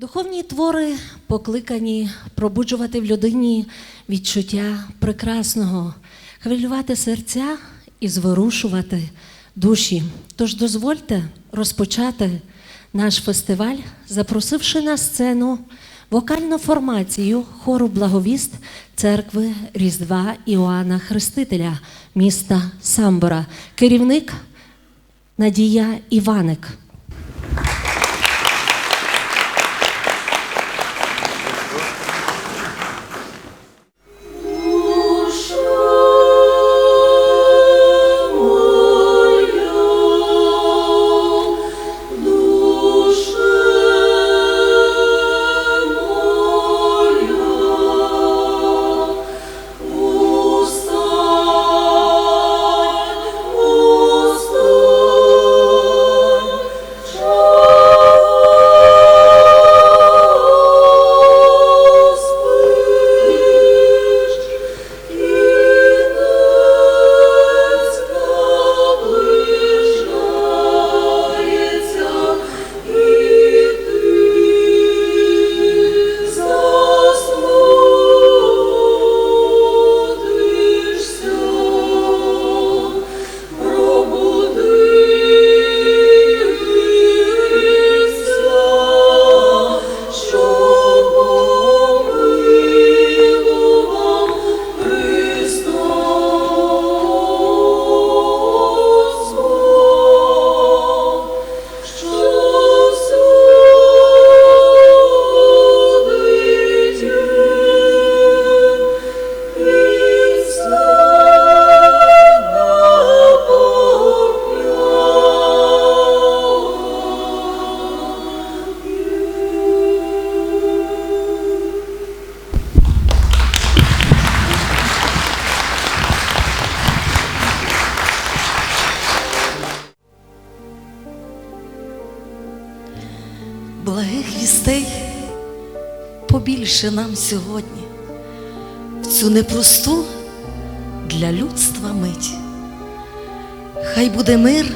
Духовні твори покликані пробуджувати в людині відчуття прекрасного, хвилювати серця і зворушувати душі. Тож дозвольте розпочати наш фестиваль, запросивши на сцену вокальну формацію хору Благовіст церкви Різдва Іоанна Хрестителя міста Самбора, керівник Надія Іваник. Благих вістей побільше нам сьогодні, в цю непросту для людства мить. Хай буде мир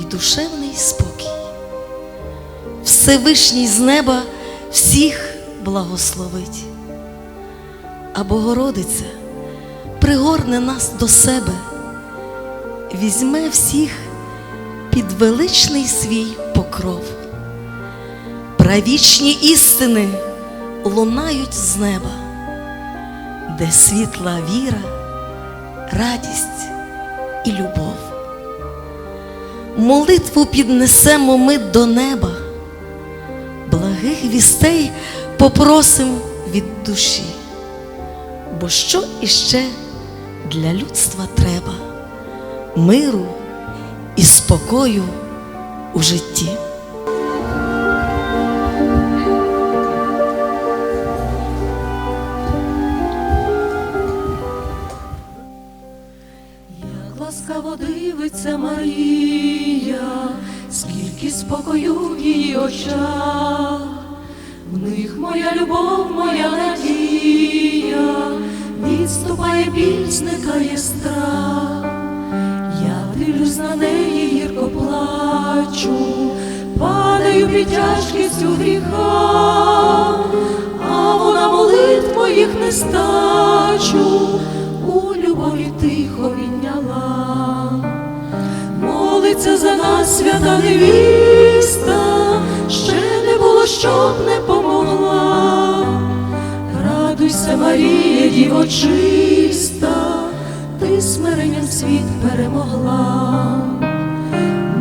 і душевний спокій. Всевишній з неба всіх благословить, а Богородиця пригорне нас до себе, візьме всіх під величний свій покров. Правічні істини лунають з неба, де світла віра, радість і любов. Молитву піднесемо ми до неба, благих вістей попросим від душі, бо що іще для людства треба миру і спокою у житті. Очах, в них моя любов, моя надія, відступає біль, зникає страх. Я дивлюсь на неї, гірко плачу, падаю під тяжкістю гріха, а вона молитв моїх нестачу у любові тихо відняла. Молиться за нас свята невіста, не помогла. Радуйся, Марія, діво чиста, ти смиренням світ перемогла.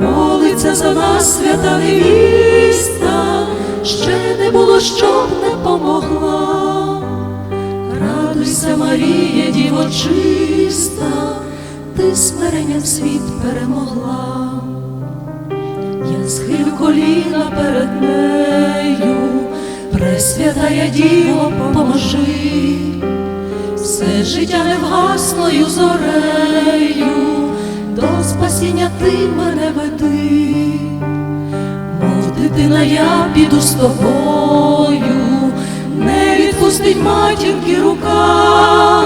Молиться за нас свята невіста, ще не було, щоб не помогла. Радуйся, Марія, діво чиста, ти смиренням світ перемогла. Я схилю коліна перед нею, Пресвятая Діво, поможи, все життя невгасною зорею, до спасіння ти мене веди, мов дитина, я піду з тобою, не відпустить матінки рука,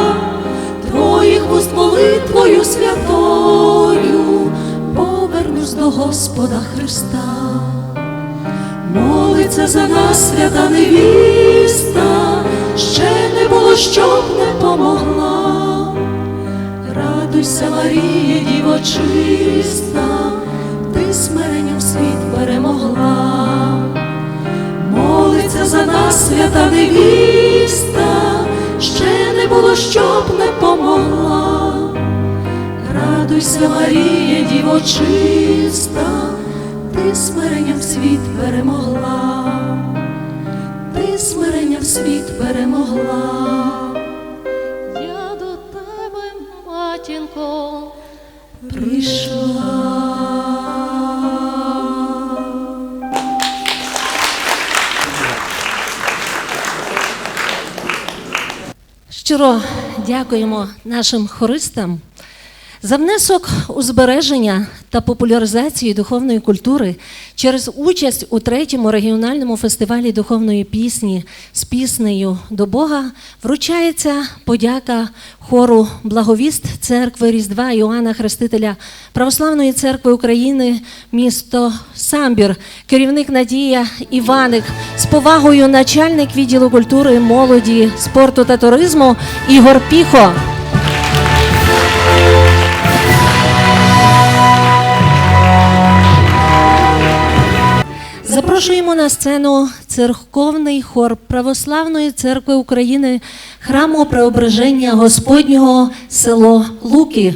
твоїх вуст молитвою святою, повернусь до Господа Христа. Молиться за нас свята невіста, ще не було, щоб не помогла. Радуйся, Марія, діво чиста, ти смиренням світ перемогла. Молиться за нас свята невіста, ще не було, щоб не помогла. Радуйся, Марія, діво чиста, ти смиренням світ перемогла, ти смиренням світ перемогла. Я до тебе, матінко, прийшла. Щиро дякуємо нашим хористам за внесок у збереження та популяризацію духовної культури через участь у третьому регіональному фестивалі духовної пісні з піснею до Бога вручається подяка хору Благовіст церкви Різдва Іоанна Хрестителя Православної церкви України, місто Самбір, керівник Надія Іваник, з повагою начальник відділу культури, молоді, спорту та туризму Ігор Піхо. Запрошуємо на сцену церковний хор Православної церкви України храму Преображення Господнього село Луки.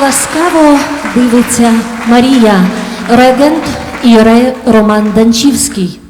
Ласкаво дивиться Марія, регент Іре Роман Данчівський.